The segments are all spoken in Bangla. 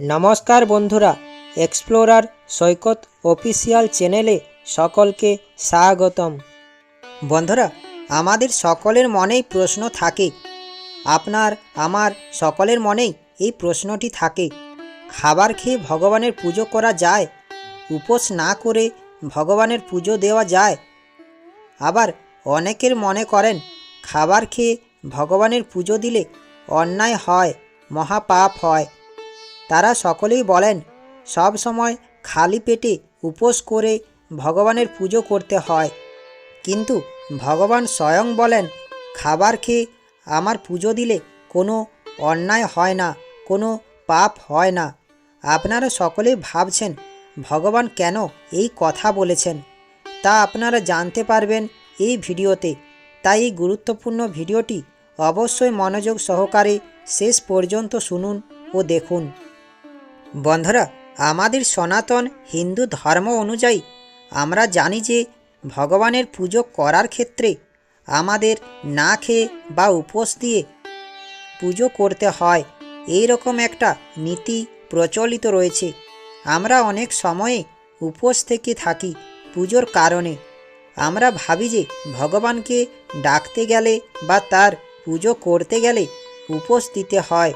নমস্কার বন্ধুরা এক্সপ্লোরার সৈকত অফিসিয়াল চ্যানেলে সকলকে স্বাগতম। বন্ধুরা, আমাদের সকলের মনেই প্রশ্ন থাকে। আপনার, আমার সকলের মনেই এই প্রশ্নটি থাকে, খাবার খেয়ে ভগবানের পুজো করা যায়, উপোস না করে ভগবানের পুজো দেওয়া যায়। আবার অনেকের মনে করেন, খাবার খেয়ে ভগবানের পুজো দিলে অন্যায় হয়, মহাপাপ হয়। তারা সকলেই বলেন, সব সময় খালি পেটে উপোস করে ভগবানের পুজো করতে হয়। কিন্তু ভগবান স্বয়ং বলেন, খাবার খেয়ে আমার পুজো দিলে কোনো অন্যায় হয় না, কোনো পাপ হয় না। আপনারা সকলেই ভাবছেন, ভগবান কেন এই কথা বলেছেন? তা আপনারা জানতে পারবেন এই ভিডিওতে। তাই এই গুরুত্বপূর্ণ ভিডিওটি অবশ্যই মনোযোগ সহকারে শেষ পর্যন্ত শুনুন ও দেখুন। বন্ধুরা, আমাদের সনাতন হিন্দু ধর্ম অনুযায়ী আমরা জানি যে ভগবানের পুজো করার ক্ষেত্রে আমাদের না খেয়ে বা উপোস দিয়ে পুজো করতে হয়। এই রকম একটা নীতি প্রচলিত রয়েছে। আমরা অনেক সময়ে উপোস থেকে থাকি পুজোর কারণে। আমরা ভাবি যে ভগবানকে ডাকতে গেলে বা তার পুজো করতে গেলে উপোস দিতে হয়।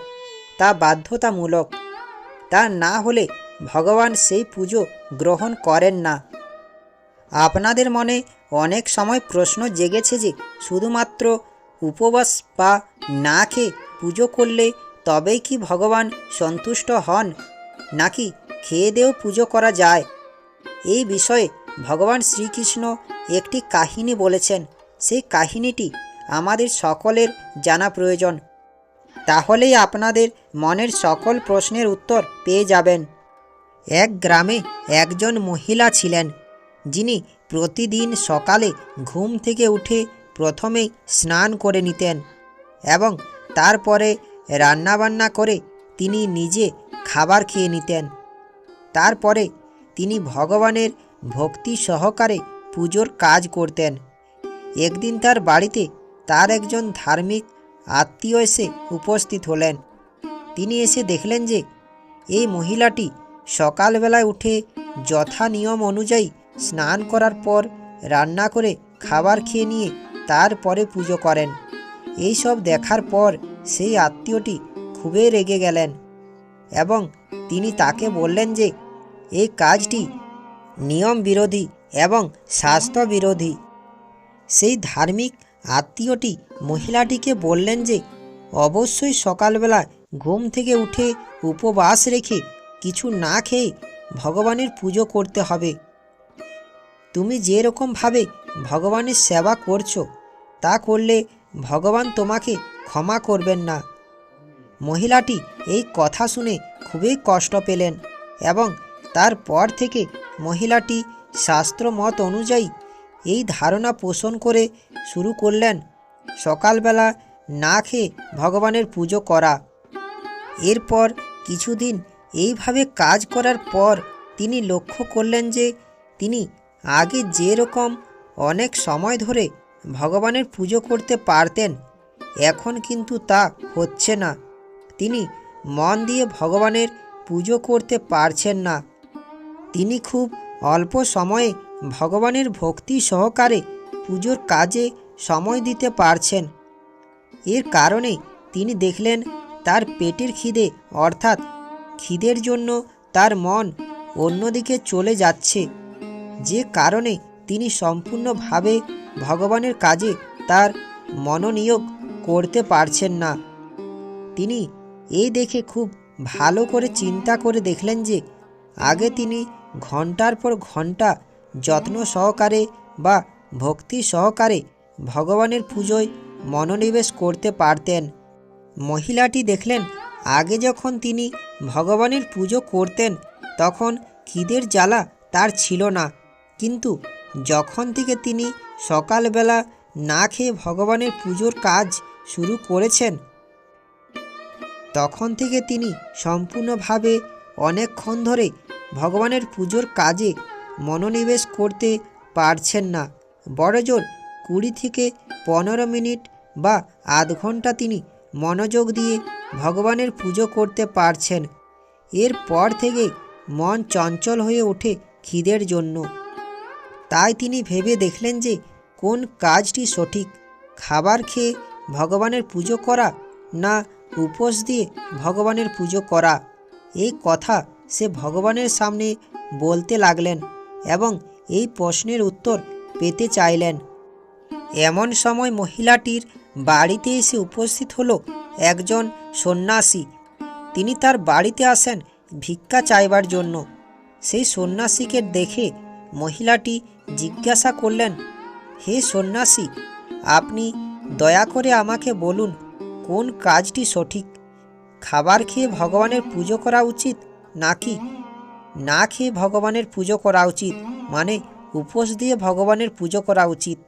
তা বাধ্যতামূলক। তা না হলে ভগবান সেই পুজো গ্রহণ করেন না। আপনাদের মনে অনেক সময় প্রশ্ন জেগেছে যে, শুধুমাত্র উপবাস বা না খেয়ে পুজো করলে তবেই কি ভগবান সন্তুষ্ট হন, নাকি খেয়ে দেও পুজো করা যায়? এই বিষয়ে ভগবান শ্রীকৃষ্ণ একটি কাহিনী বলেছেন। সেই কাহিনীটি আমাদের সকলের জানা প্রয়োজন। তাহলেই আপনাদের মনের সকল প্রশ্নের উত্তর পেয়ে যাবেন। এক গ্রামে একজন মহিলা ছিলেন, যিনি প্রতিদিন সকালে ঘুম থেকে উঠে প্রথমেই স্নান করে নিতেন এবং তারপরে রান্নাবান্না করে তিনি নিজে খাবার খেয়ে নিতেন। তারপরে তিনি ভগবানের ভক্তি সহকারে পুজোর কাজ করতেন। একদিন তার বাড়িতে তার একজন ধার্মিক আত্মীয় এসে উপস্থিত হলেন। তিনি এসে দেখলেন যে, এই মহিলাটি সকালবেলায় উঠে যথা নিয়ম অনুযায়ী স্নান করার পর রান্না করে খাবার খেয়ে নিয়ে তারপরে পুজো করেন। এই সব দেখার পর সেই আত্মীয়টি খুবই রেগে গেলেন এবং তিনি তাকে বললেন যে, এই কাজটি নিয়ম বিরোধী এবং স্বাস্থ্য বিরোধী সেই ধার্মিক আত্মীয়টি মহিলাটিকে বললেন যে, অবশ্যই সকালবেলা ঘুম থেকে উঠে উপবাস রেখে কিছু না খেয়ে ভগবানের পুজো করতে হবে। তুমি যে রকমভাবে ভগবানের সেবা করছ, তা করলে ভগবান তোমাকে ক্ষমা করবেন না। মহিলাটি এই কথা শুনে খুবই কষ্ট পেলেন এবং তারপর থেকে মহিলাটি শাস্ত্র মত অনুযায়ী এই ধারণা পোষণ করে শুরু করলেন, সকালবেলা না খেয়ে ভগবানের পুজো করা। এরপর কিছুদিন এইভাবে কাজ করার পর তিনি লক্ষ্য করলেন যে তিনি আগে যে রকম অনেক সময় ধরে ভগবানের পুজো করতে পারতেন, এখন কিন্তু তা হচ্ছে না। তিনি মন দিয়ে ভগবানের পুজো করতে পারছেন না। তিনি খুব অল্প সময়ে ভগবানের ভক্তি সহকারে পুজোর কাজে সময় দিতে পারছেন। এর কারণে তিনি দেখলেন তার পেটের খিদে, অর্থাৎ খিদের জন্য তার মন অন্যদিকে চলে যাচ্ছে। যে কারণে তিনি সম্পূর্ণভাবে ভগবানের কাজে তার মনোনিয়োগ করতে পারছেন না। তিনি এই দেখে খুব ভালো করে চিন্তা করে দেখলেন যে, আগে তিনি ঘণ্টার পর ঘণ্টা যত্ন সহকারে বা ভক্তি সহকারে ভগবানের পুজোয় মনোনিবেশ করতে পারতেন। মহিলাটি দেখলেন, আগে যখন তিনি ভগবানের পুজো করতেন, তখন খিদের জ্বালা তার ছিল না। কিন্তু যখন থেকে তিনি সকালবেলা না খেয়ে ভগবানের পুজোর কাজ শুরু করেছেন, তখন থেকে তিনি সম্পূর্ণভাবে অনেকক্ষণ ধরে ভগবানের পুজোর কাজে মনোনিবেশ করতে পারছেন না। বড়জোর কুড়ি থেকে পনেরো মিনিট বা আধ ঘণ্টা তিনি মনোযোগ দিয়ে ভগবানের পুজো করতে পারছেন। এরপর থেকে মন চঞ্চল হয়ে ওঠে খিদের জন্য। তাই তিনি ভেবে দেখলেন যে কোন কাজটি সঠিক, খাবার খেয়ে ভগবানের পুজো করা না উপোস দিয়ে ভগবানের পুজো করা। এই কথা সে ভগবানের সামনে বলতে লাগলেন। এবং এই প্রশ্নের উত্তর পেতে চাইলেন। এমন সময় মহিলাটির বাড়িতে এসে উপস্থিত হলো একজন সন্ন্যাসী। তিনি তার বাড়িতে আসেন ভিক্ষা চাইবার জন্য। সেই সন্ন্যাসীকে দেখে মহিলাটি জিজ্ঞাসা করলেন, হে সন্ন্যাসী, আপনি দয়া করে আমাকে বলুন, কোন কাজটি সঠিক? খাবার খেয়ে ভগবানের পুজো করা উচিত নাকি না খেয়ে ভগবানের পুজো করা উচিত। মানে উপোস দিয়ে ভগবানের পুজো করা উচিত।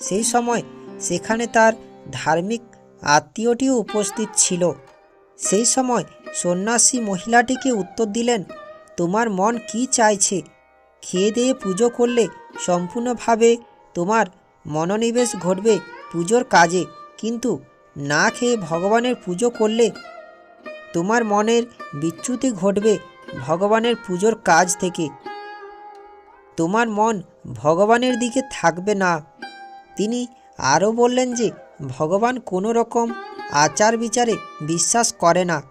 সেই সময় সেখানে তার ধার্মিক আত্মীয়টিও উপস্থিত ছিল। সেই সময় সন্ন্যাসী মহিলাটিকে উত্তর দিলেন, তোমার মন কি চাইছে? খেয়ে দিয়ে পুজো করলে সম্পূর্ণভাবে তোমার মনোনিবেশ ঘটবে পুজোর কাজে। কিন্তু না খেয়ে ভগবানের পুজো করলে তোমার মনের বিচ্যুতি ঘটবে ভগবানের পুজোর কাজ থেকে। তোমার মন ভগবানের দিকে থাকবে না। তিনি আরও বললেন যে, ভগবান কোনো রকম আচার বিচারে বিশ্বাস করে না।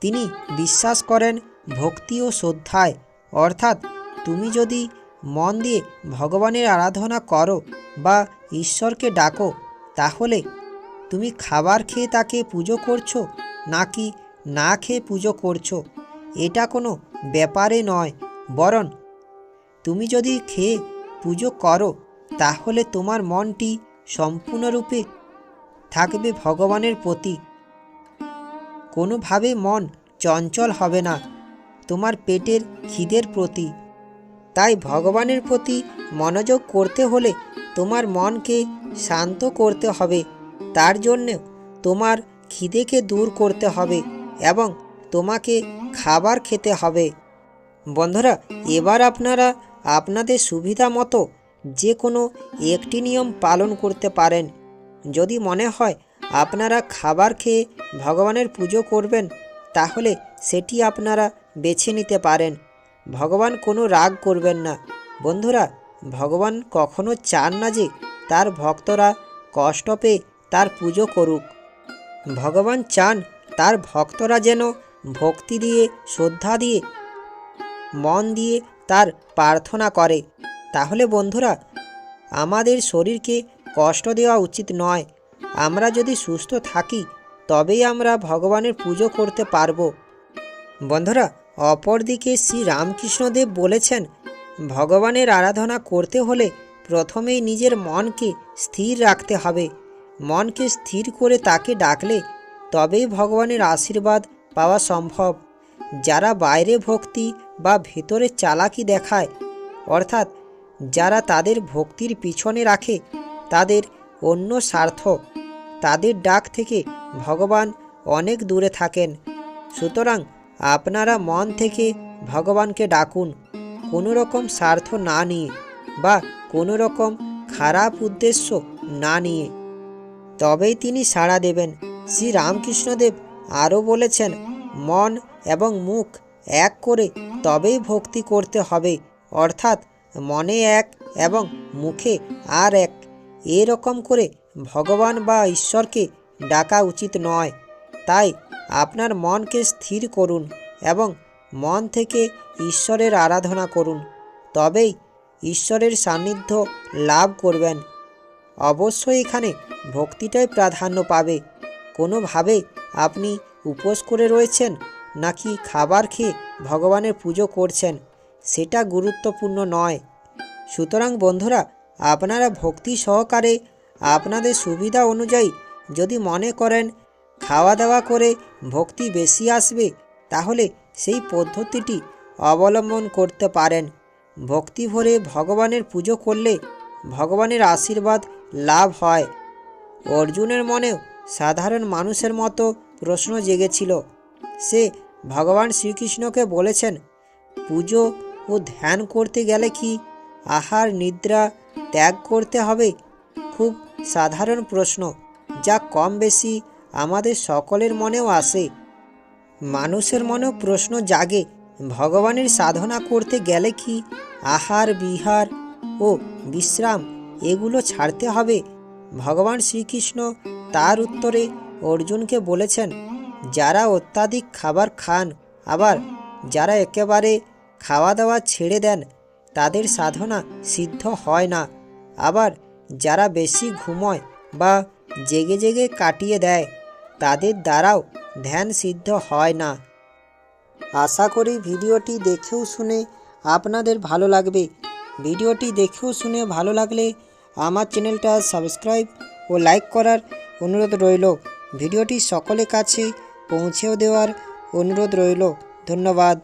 তিনি বিশ্বাস করেন ভক্তি ও শ্রদ্ধায়। অর্থাৎ তুমি যদি মন দিয়ে ভগবানের আরাধনা করো বা ঈশ্বরকে ডাকো, তাহলে তুমি খাবার খেয়ে তাকে পুজো করছ নাকি না খেয়ে পুজো করছ? এটা কোনো ব্যাপারে নয়, বরং তুমি যদি খেয়ে পুজো করো, তাহলে তোমার মনটি সম্পূর্ণরূপে থাকবে ভগবানের প্রতি। কোনোভাবে মন চঞ্চল হবে না তোমার পেটের খিদের প্রতি। তাই ভগবানের প্রতি মনোযোগ করতে হলে তোমার মনকে শান্ত করতে হবে, তার জন্য তোমার খিদেকে দূর করতে হবে এবং তোমাকে খাবার খেতে হবে। বন্ধুরা, এবার আপনারা আপনাদের সুবিধা মতো যে কোনো একটি নিয়ম পালন করতে পারেন। যদি মনে হয় আপনারা খাবার খেয়ে ভগবানের পুজো করবেন, তাহলে সেটি আপনারা বেছে নিতে পারেন। ভগবান কোনো রাগ করবেন না। বন্ধুরা, ভগবান কখনো চান না যে তার ভক্তরা কষ্ট পেয়ে তার পুজো করুক। ভগবান চান তার ভক্তরা যেন ভক্তি দিয়ে, শ্রদ্ধা দিয়ে, মন দিয়ে তার প্রার্থনা করে। তাহলে বন্ধুরা, আমাদের শরীরকে কষ্ট দেওয়া উচিত নয়। আমরা যদি সুস্থ থাকি, তবেই আমরা ভগবানের পুজো করতে পারব। বন্ধুরা, অপরদিকে শ্রী রামকৃষ্ণদেব বলেছেন, ভগবানের আরাধনা করতে হলে প্রথমেই নিজের মনকে স্থির রাখতে হবে। মনকে স্থির করে তাকে ডাকলে তবেই ভগবানের আশীর্বাদ পাওয়া সম্ভব। যারা বাইরে ভক্তি বা ভেতরে চালাকি দেখায়, অর্থাৎ যারা তাদের ভক্তির পিছনে রাখে, তাদের অন্য স্বার্থ, তাদের ডাক থেকে ভগবান অনেক দূরে থাকেন। সুতরাং আপনারা মন থেকে ভগবানকে ডাকুন, কোনো রকম স্বার্থ না নিয়ে বা কোনো রকম খারাপ উদ্দেশ্য না নিয়ে। তবেই তিনি সাড়া দেবেন। শ্রী রামকৃষ্ণদেব আরও বলেছেন, মন এবং মুখ এক করে তবেই ভক্তি করতে হবে। অর্থাৎ মনে এক এবং মুখে আর এক। এরকম করে ভগবান বা ঈশ্বরকে ডাকা উচিত নয়। তাই আপনার মনকে স্থির করুন এবং মন থেকে ঈশ্বরের আরাধনা করুন। তবেই ঈশ্বরের সান্নিধ্য লাভ করবেন। অবশ্যই এখানে ভক্তিটাই প্রাধান্য পাবে। কোনোভাবে আপনি উপোস করে রয়েছেন নাকি খাবার খেয়ে ভগবানের পুজো করছেন? সেটা গুরুত্বপূর্ণ নয়। সুতরাং বন্ধুরা, আপনারা ভক্তি সহকারে আপনাদের সুবিধা অনুযায়ী যদি মনে করেন খাওয়া দাওয়া করে ভক্তি বেশি আসবে, তাহলে সেই পদ্ধতিটি অবলম্বন করতে পারেন। ভক্তি ভরে ভগবানের পুজো করলে ভগবানের আশীর্বাদ লাভ হয়। অর্জুনের মনেও সাধারণ মানুষের মতো প্রশ্ন জেগেছিল। সে ভগবান শ্রীকৃষ্ণকে বলেছেন, পুজো ও ধ্যান করতে গেলে কি আহার, নিদ্রা, ত্যাগ করতে হবে? খুব সাধারণ প্রশ্ন, যা কম বেশি আমাদের সকলের মনেও আসে। মানুষের মনেও প্রশ্ন জাগে, ভগবানের সাধনা করতে গেলে কি আহার, বিহার ও বিশ্রাম, এগুলো ছাড়তে হবে? ভগবান শ্রীকৃষ্ণ তার উত্তরে অর্জুনকে বলেছেন, যারা অত্যাধিক খাবার খান, আবার যারা একেবারে খাওয়া দাওয়া ছেড়ে দেন, তাদের সাধনা সিদ্ধ হয় না। আবার যারা বেশি ঘুমোয় বা জেগে জেগে কাটিয়ে দেয়, তাদের দ্বারাও ধ্যান সিদ্ধ হয় না। আশা করি ভিডিওটি দেখেও শুনে আপনাদের ভালো লাগবে। ভিডিওটি দেখেও শুনে ভালো লাগলে আমার চ্যানেলটা সাবস্ক্রাইব ও লাইক করার অনুরোধ রইল। ভিডিওটি সকলের কাছে পৌঁছেও দেওয়ার অনুরোধ রইল। ধন্যবাদ।